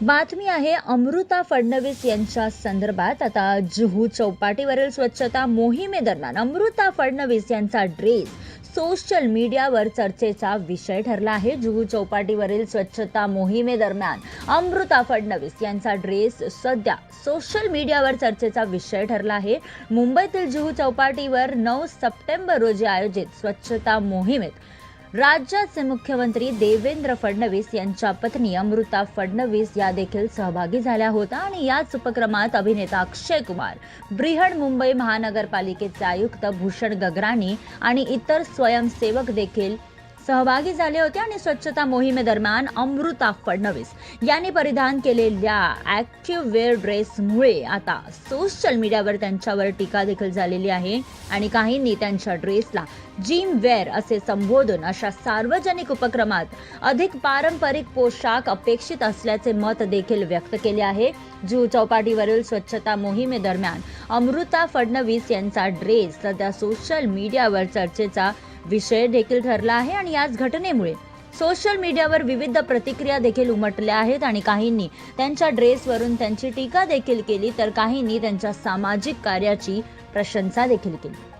बातमी आहे अमृता फडणवीस यांच्या संदर्भात. आता जुहू चौपाटीवरील स्वच्छता मोहिमेदरम्यान अमृता फडणवीस यांचा ड्रेस सोशल मीडियावर चर्चेचा विषय ठरला आहे. जुहू चौपाटीवरील स्वच्छता मोहिमेदरम्यान अमृता फडणवीस यांचा ड्रेस सध्या सोशल मीडियावर चर्चेचा विषय ठरला आहे. मुंबईतील जुहू चौपाटीवर नऊ सप्टेंबर रोजी आयोजित स्वच्छता मोहिमेत राज्याचे मुख्यमंत्री देवेंद्र फडणवीस यांच्या पत्नी अमृता फडणवीस या देखील सहभागी झाल्या होत्या. आणि याच उपक्रमात अभिनेता अक्षय कुमार ब्रिहण मुंबई महानगरपालिकेचे आयुक्त भूषण गगराणी आणि इतर स्वयंसेवक देखील सहभागी झाले होते आणि स्वच्छता मोहिमेदरम्यान अमृता फडणवीस यांनी परिधान केलेल्या ऍक्टिव्ह वेअर ड्रेसमुळे आता सोशल मीडियावर त्यांच्यावर टीका देखील झालेली आहे. आणि काहींनी त्यांच्या ड्रेसला जिम वेअर असे संबोधून अशा सार्वजनिक उपक्रमात अधिक पारंपरिक पोशाख अपेक्षित असल्याचे मत देखील व्यक्त केले आहे. जू चौपाटीवरील स्वच्छता मोहिमेदरम्यान अमृता फडणवीस यांचा ड्रेस सध्या सोशल मीडियावर चर्चेचा विषय देखील ठरला आहे आणि याच घटनेमुळे सोशल मीडियावर विविध प्रतिक्रिया देखील उमटल्या आहेत आणि काहींनी त्यांच्या ड्रेसवरून त्यांची टीका देखील केली तर काहींनी त्यांच्या सामाजिक कार्याची प्रशंसा देखील केली.